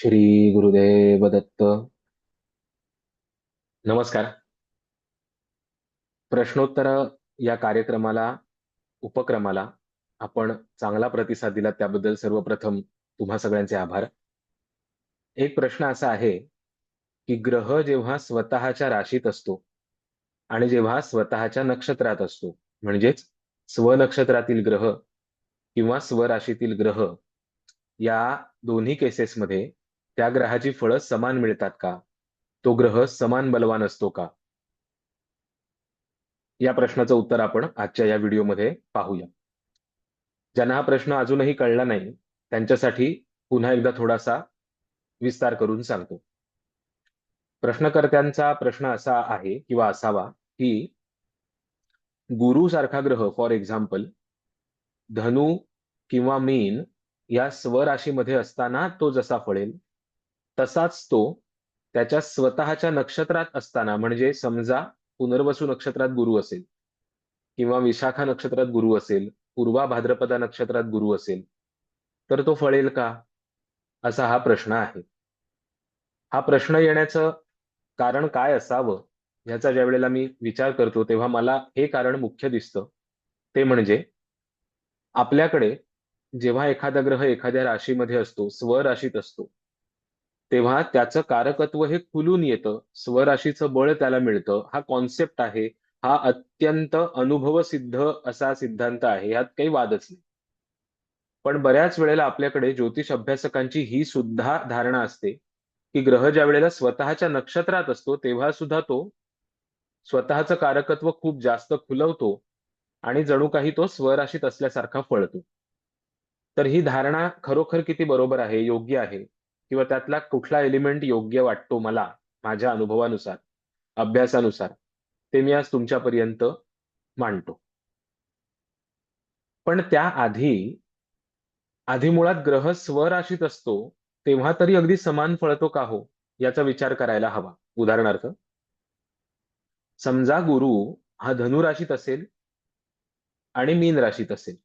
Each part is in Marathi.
श्री गुरुदेव दत्त नमस्कार. प्रश्नोत्तर या कार्यक्रमाला उपक्रमाला आपण चांगला प्रतिसाद दिला त्याबद्दल सर्वप्रथम तुम्हा सगळ्यांचे आभार. एक प्रश्न असा आहे की ग्रह जेव्हा स्वतःच्या राशीत असतो आणि जेव्हा स्वतःच्या नक्षत्रात असतो म्हणजेच स्वनक्षत्रातील ग्रह किंवा स्वराशीतील ग्रह या दोन्ही केसेसमध्ये त्या ग्रहाची फळं समान मिळतात का? तो ग्रह समान बलवान असतो का? या प्रश्नाचं उत्तर आपण आजच्या या व्हिडिओमध्ये पाहूया. ज्यांना हा प्रश्न अजूनही कळला नाही त्यांच्यासाठी पुन्हा एकदा थोडासा विस्तार करून सांगतो. प्रश्नकर्त्यांचा प्रश्न असा आहे किंवा असावा की गुरु सारखा ग्रह फॉर एक्झाम्पल धनु किंवा मीन या स्वराशीमध्ये असताना तो जसा फळेल तसाच तो त्याच्या स्वतःच्या नक्षत्रात असताना म्हणजे समजा पुनर्वसू नक्षत्रात गुरु असेल किंवा विशाखा नक्षत्रात गुरु असेल पूर्वा भाद्रपदा नक्षत्रात गुरु असेल तर तो फळेल का? असा हा प्रश्न आहे. हा प्रश्न येण्याचं कारण काय असावं ह्याचा ज्या वेळेला मी विचार करतो तेव्हा मला हे कारण मुख्य दिसतं. ते म्हणजे आपल्याकडे जेव्हा एखादा ग्रह एखाद्या राशीमध्ये असतो स्वराशीत असतो तेव्हा त्याचं कारकत्व हे खुलून येतं. स्वराशीचं बळ त्याला मिळतं. हा कॉन्सेप्ट आहे. हा अत्यंत अनुभव सिद्ध असा सिद्धांत आहे. यात काही वादच नाही. पण बऱ्याच वेळेला आपल्याकडे ज्योतिष अभ्यासकांची ही सुद्धा धारणा असते की ग्रह ज्या वेळेला स्वतःच्या नक्षत्रात असतो तेव्हा सुद्धा तो स्वतःचं कारकत्व खूप जास्त खुलवतो आणि जणू काही तो स्वराशीत असल्यासारखा फळतो. तर ही धारणा खरोखर किती बरोबर आहे? योग्य आहे? किंवा त्यातला कुठला एलिमेंट योग्य वाटतो मला माझ्या अनुभवानुसार अभ्यासानुसार ते मी आज तुमच्यापर्यंत मांडतो. पण त्याआधी आधी मुळात ग्रह स्वराशीत असतो तेव्हा तरी अगदी समान फळतो का हो याचा विचार करायला हवा. उदाहरणार्थ समजा गुरु हा धनुराशीत असेल आणि मीन राशीत असेल.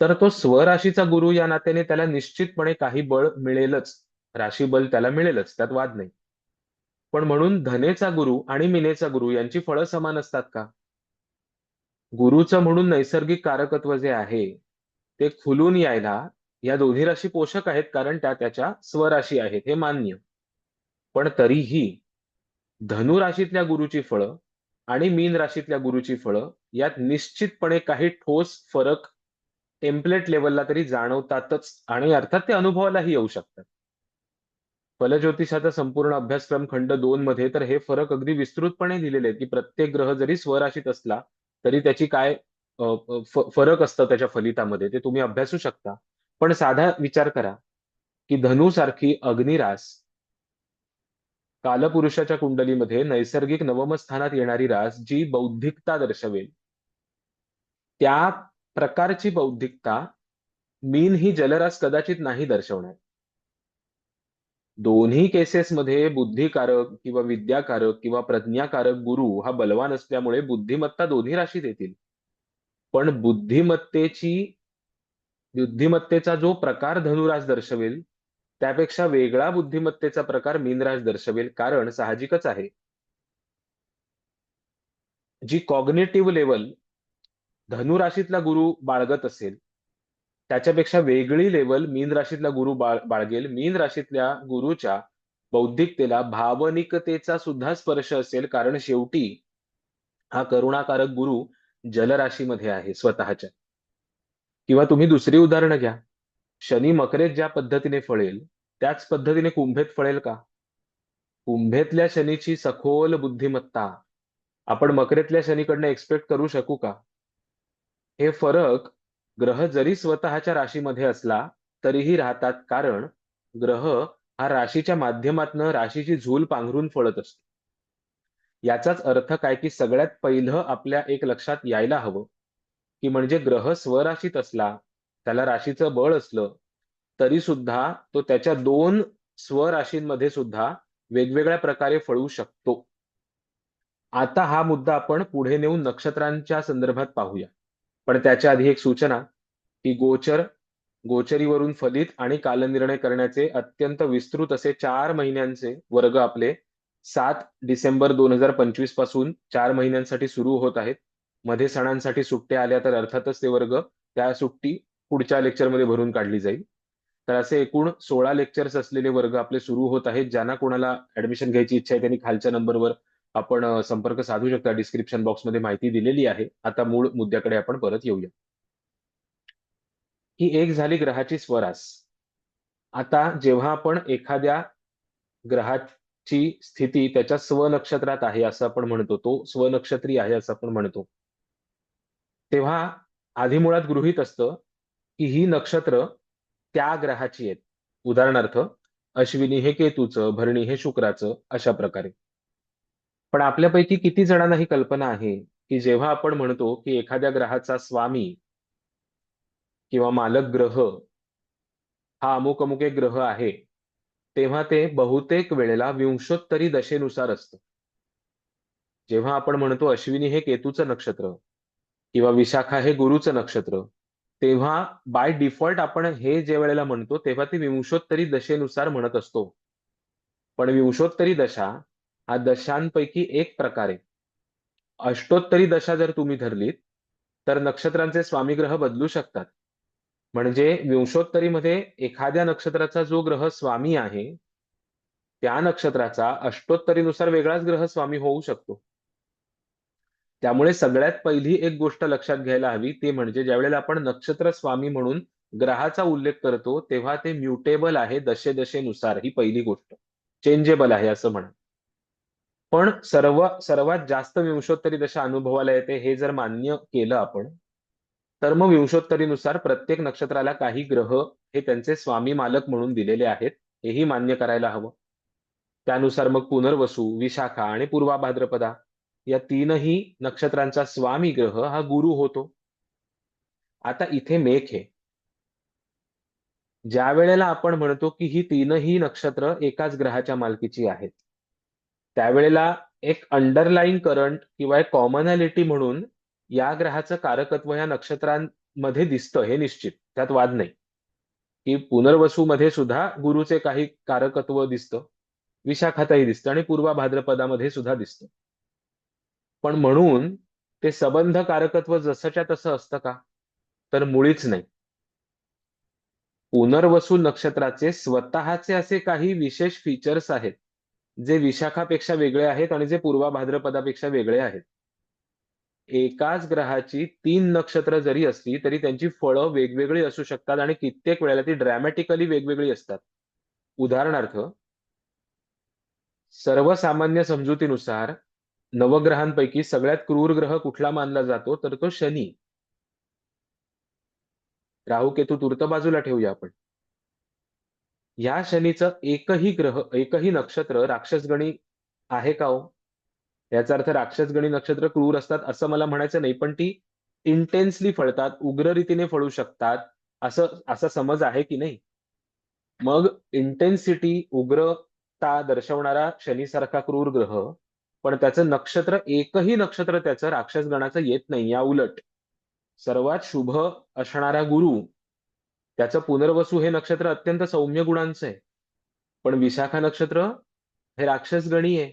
तर तो स्वराशीचा गुरु या नात्याने त्याला निश्चितपणे काही बळ मिळेलच. राशी बल त्याला मिळेलच त्यात वाद नाही. पण म्हणून धनेचा गुरु आणि मिनेचा गुरु यांची फळं समान असतात का? गुरुचं म्हणून नैसर्गिक कारकत्व जे आहे ते खुलून यायला या दोन्ही राशी पोषक आहेत कारण त्या त्याच्या स्वराशी आहेत हे मान्य. पण तरीही धनु राशीतल्या गुरुची फळं आणि मीन राशीतल्या गुरुची फळं यात निश्चितपणे काही ठोस फरक टेम्पलेट लेवलला तरी जाणवतातच आणि अर्थात ते अनुभवालाही येऊ शकतात. फलज्योतिषाचा संपूर्ण अभ्यासक्रम खंड दोन मध्ये तर हे फरक अगदी विस्तृतपणे दिलेले आहेत की प्रत्येक ग्रह जरी स्वराशीत असला तरी त्याची काय फरक असतं त्याच्या फलितामध्ये ते तुम्ही अभ्यासू शकता. पण साधा विचार करा की धनुसारखी अग्निरास कालपुरुषाच्या कुंडलीमध्ये नैसर्गिक नवम स्थानात येणारी रास जी बौद्धिकता दर्शवेल त्या प्रकारची बौद्धिकता मीन ही जलरास कदाचित नाही दर्शवणार. दोन्ही केसेसमध्ये बुद्धिकारक किंवा विद्याकारक किंवा प्रज्ञाकारक गुरु हा बलवान असल्यामुळे बुद्धिमत्ता दोन्ही राशीत येतील. पण बुद्धिमत्तेची बुद्धिमत्तेचा जो प्रकार धनुरास दर्शवेल त्यापेक्षा वेगळा बुद्धिमत्तेचा प्रकार मीनराज दर्शवेल कारण साहजिकच आहे. जी कॉग्नेटिव्ह लेवल धनुराशीतला गुरु बाळगत असेल त्याच्यापेक्षा वेगळी लेवल मीन राशीतला गुरु बाळ बाळगेल. मीन राशीतल्या गुरुच्या बौद्धिकतेला भावनिकतेचा सुद्धा स्पर्श असेल कारण शेवटी हा करुणाकारक गुरु जलराशीमध्ये आहे स्वतःच्या. किंवा तुम्ही दुसरी उदाहरणं घ्या. शनी मकरेत ज्या पद्धतीने फळेल त्याच पद्धतीने कुंभेत फळेल का? कुंभेतल्या शनीची सखोल बुद्धिमत्ता आपण मकरेतल्या शनीकडनं एक्सपेक्ट करू शकू का? हे फरक ग्रह जरी स्वतःच्या राशीमध्ये असला तरीही राहतात. कारण ग्रह हा राशीच्या माध्यमातून राशीची झूल पांघरून फळत असतो. याचाच अर्थ काय की सगळ्यात पहिलं आपल्या एक लक्षात यायला हवं की म्हणजे ग्रह स्वराशीत असला त्याला राशीचं बळ असलं तरी सुद्धा तो त्याच्या दोन स्वराशींमध्ये सुद्धा वेगवेगळ्या प्रकारे फळू शकतो. आता हा मुद्दा आपण पुढे नेऊन नक्षत्रांच्या संदर्भात पाहूया. पण त्याच्या आधी एक सूचना की गोचर गोचरीवरून फलित आणि कालनिर्णय करण्याचे अत्यंत विस्तृत असे चार महिन्यांचे वर्ग आपले सात डिसेंबर दोन हजार पंचवीसपासून चार महिन्यांसाठी सुरू होत आहेत. मध्ये सणांसाठी सुट्ट्या आल्या तर अर्थातच ते वर्ग त्या सुट्टी पुढच्या लेक्चरमध्ये भरून काढली जाईल. तर असे एकूण सोळा लेक्चर्स असलेले वर्ग आपले सुरू होत आहेत ज्यांना कोणाला ऍडमिशन घ्यायची इच्छा आहे त्यांनी खालच्या नंबरवर आपण संपर्क साधू शकता. डिस्क्रिप्शन बॉक्समध्ये माहिती दिलेली आहे. आता मूळ मुद्द्याकडे आपण परत येऊया. ही एक झाली ग्रहाची स्वरास. आता जेव्हा आपण एखाद्या ग्रहाची स्थिती त्याच्या स्वनक्षत्रात आहे असं आपण म्हणतो तो स्वनक्षत्री आहे असं आपण म्हणतो तेव्हा आधी मुळात गृहीत असतं की ही नक्षत्र त्या ग्रहाची आहेत. उदाहरणार्थ अश्विनी हे केतूचं भरणी हे शुक्राचं अशा प्रकारे. पण आपल्यापैकी किती जणांना ही कल्पना आहे की जेव्हा आपण म्हणतो की एखाद्या ग्रहाचा स्वामी किंवा मालक ग्रह हा अमुक अमुक एक ग्रह आहे तेव्हा ते बहुतेक वेळेला विंशोत्तरी दशेनुसार असतं. जेव्हा आपण म्हणतो अश्विनी हे केतूचं नक्षत्र किंवा विशाखा हे गुरुचं नक्षत्र तेव्हा बाय डिफॉल्ट आपण हे जे वेळेला म्हणतो तेव्हा ते विंशोत्तरी दशेनुसार म्हणत असतो. पण विंशोत्तरी दशा हा दशांपैकी एक प्रकारे अष्टोत्तरी दशा जर तुम्ही धरलीत तर नक्षत्रांचे स्वामी ग्रह बदलू शकतात. म्हणजे विंशोत्तरीमध्ये एखाद्या नक्षत्राचा जो ग्रह स्वामी आहे त्या नक्षत्राचा अष्टोत्तरीनुसार वेगळाच ग्रह स्वामी होऊ शकतो. त्यामुळे सगळ्यात पहिली एक गोष्ट लक्षात घ्यायला हवी ते म्हणजे ज्यावेळेला आपण नक्षत्र स्वामी म्हणून ग्रहाचा उल्लेख करतो तेव्हा ते म्युटेबल आहे दशे दशेनुसार ही पहिली गोष्ट. चेंजेबल आहे असं म्हणा. पण सर्व सर्वात जास्त विंशोत्तरी दशा अनुभवाला येते हे जर मान्य केलं आपण तर मग विंशोत्तरीनुसार प्रत्येक नक्षत्राला काही ग्रह हे त्यांचे स्वामी मालक म्हणून दिलेले आहेत हेही मान्य करायला हवं. त्यानुसार मग पुनर्वसू विशाखा आणि पूर्वा भाद्रपदा या तीनही नक्षत्रांचा स्वामी ग्रह हा गुरु होतो. आता इथे मेघ आहे. ज्या वेळेला आपण म्हणतो की ही तीनही नक्षत्र एकाच ग्रहाच्या मालकीची आहेत त्यावेळेला एक अंडरलाईन करंट किंवा एक कॉमनॅलिटी म्हणून या ग्रहाचं कारकत्व या नक्षत्रांमध्ये दिसतं हे निश्चित. त्यात वाद नाही. की पुनर्वसूमध्ये सुद्धा गुरुचे काही कारकत्व दिसतं विशाखातही दिसतं आणि पूर्वा भाद्रपदामध्ये सुद्धा दिसतं. पण म्हणून ते संबंध कारकत्व जसंच्या तसं असतं का? तर मुळीच नाही. पुनर्वसू नक्षत्राचे स्वतःचे असे काही विशेष फीचर्स आहेत जे विशाखापेक्षा वेगळे आहेत आणि जे पूर्वा भाद्रपदापेक्षा वेगळे आहेत. एकाच ग्रहाची तीन नक्षत्र जरी असली तरी त्यांची फळं वेगवेगळी असू शकतात आणि कित्येक वेळेला ती ड्रॅमॅटिकली वेगवेगळी असतात. उदाहरणार्थ सर्वसामान्य समजुतीनुसार नवग्रहांपैकी सगळ्यात क्रूर ग्रह कुठला मानला जातो? तर तो शनी. राहू केतू तूर्त बाजूला ठेवूया आपण. या शनीचं एकही ग्रह एकही नक्षत्र राक्षसगणी आहे का हो? याचा अर्थ राक्षसगणी नक्षत्र क्रूर असतात असं मला म्हणायचं नाही पण ती इंटेन्सली फळतात उग्र रीतीने फळू शकतात असं असा समज आहे की नाही? मग इंटेन्सिटी उग्रता दर्शवणारा शनीसारखा क्रूर ग्रह पण त्याचं नक्षत्र एकही नक्षत्र त्याचं राक्षसगणाचं येत नाही या उलट. सर्वात शुभ असणारा गुरु त्याचं पुनर्वसू हे नक्षत्र अत्यंत सौम्य गुणांचं आहे. पण विशाखा नक्षत्र हे राक्षसगणी आहे.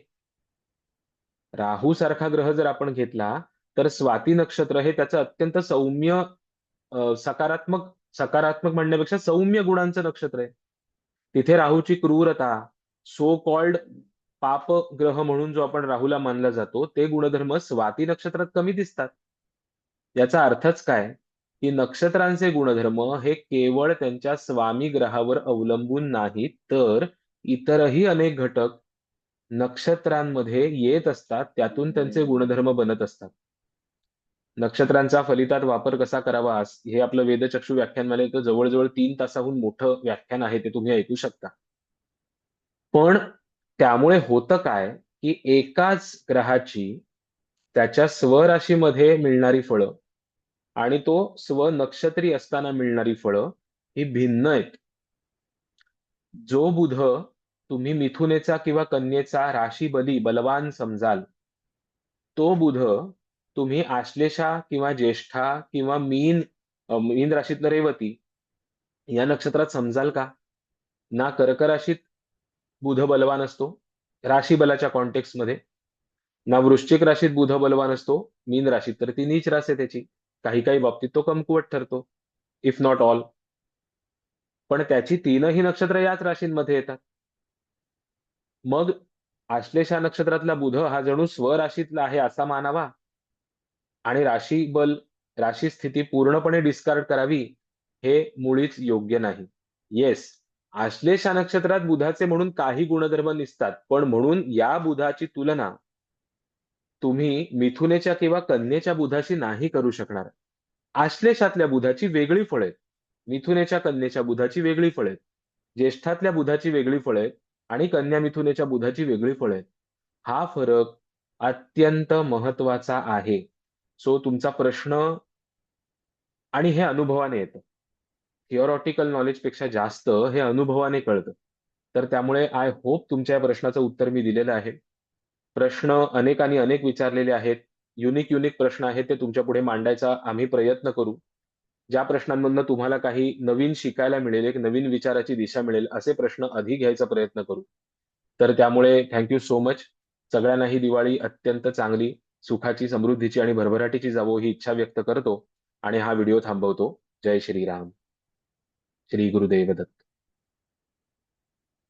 राहू सारखा ग्रह जर आपण घेतला तर स्वाती नक्षत्र हे त्याचं अत्यंत सौम्य सकारात्मक सकारात्मक म्हणण्यापेक्षा सौम्य गुणांचं नक्षत्र आहे. तिथे राहूची क्रूरता सो कॉल्ड पाप ग्रह म्हणून जो आपण राहूला मानला जातो ते गुणधर्म स्वाती नक्षत्रात कमी दिसतात. याचा अर्थच काय? की नक्षत्रांचे गुणधर्म हे केवळ त्यांच्या स्वामी ग्रहावर अवलंबून नाहीत तर इतरही अनेक घटक नक्षत्रांमध्ये येत असतात त्यातून त्यांचे गुणधर्म बनत असतात. नक्षत्रांचा फलितात वापर कसा करावा अस- हे आपलं वेदचक्षु व्याख्यानमालेचं जवळजवळ तीन तासाहून मोठं व्याख्यान आहे ते तुम्ही ऐकू शकता. पण त्यामुळे होतं काय की एकाच ग्रहाची त्याच्या स्वराशीमध्ये मिळणारी फळं आणि तो स्व नक्षत्री असताना मिळणारी फळं ही भिन्न आहेत. जो बुध तुम्ही मिथुनेचा किंवा कन्येचा राशी बली बलवान समजाल तो बुध तुम्ही आश्लेषा किंवा ज्येष्ठा किंवा मीन मीन राशीतलं रेवती या नक्षत्रात समजाल का? ना कर्क राशीत बुध बलवान असतो राशी बलाच्या कॉन्टेक्स्टमध्ये. ना वृश्चिक राशीत बुध बलवान असतो मीन राशीत. तर ती नीच रास आहे त्याची. काही काही बाबतीत तो कमकुवत ठरतो इफ नॉट ऑल पण त्याची तीनही नक्षत्र याच राशींमध्ये येतात. मग आश्लेषा नक्षत्रातला बुध हा जणू स्वराशीतला आहे असा मानावा. आणि राशी बल राशी स्थिती पूर्णपणे डिस्कार्ड करावी हे मुळीच योग्य नाही. येस आश्लेषा नक्षत्रात बुधाचे म्हणून काही गुणधर्म निसतात पण म्हणून या बुधाची तुलना तुम्ही मिथुनेच्या किंवा कन्येच्या बुधाशी नाही करू शकणार. आश्लेषातल्या बुधाची वेगळी फळ आहेत. मिथुनेच्या कन्येच्या बुधाची वेगळी फळ आहेत. ज्येष्ठातल्या बुधाची वेगळी फळ आहेत आणि कन्या मिथुनेच्या बुधाची वेगळी फळ आहेत. हा फरक अत्यंत महत्त्वाचा आहे. सो तुमचा प्रश्न आणि हे अनुभवाने येतं. थिओरॉटिकल नॉलेजपेक्षा जास्त हे अनुभवाने कळतं. तर त्यामुळे आय होप तुमच्या या प्रश्नाचं उत्तर मी दिलेलं आहे. प्रश्न अनेकांनी अनेक विचारलेले आहेत. युनिक युनिक प्रश्न आहेत ते तुमच्यापुढे मांडायचा आम्ही प्रयत्न करू. ज्या प्रश्नांमधनं तुम्हाला काही नवीन शिकायला मिळेल एक नवीन विचाराची दिशा मिळेल असे प्रश्न अधिक घ्यायचा प्रयत्न करू. तर त्यामुळे थँक्यू सो मच सगळ्यांना ही दिवाळी अत्यंत चांगली सुखाची समृद्धीची आणि भरभराटीची जावो ही इच्छा व्यक्त करतो. आणि हा व्हिडिओ थांबवतो. जय श्रीराम. श्री गुरुदेव दत्त.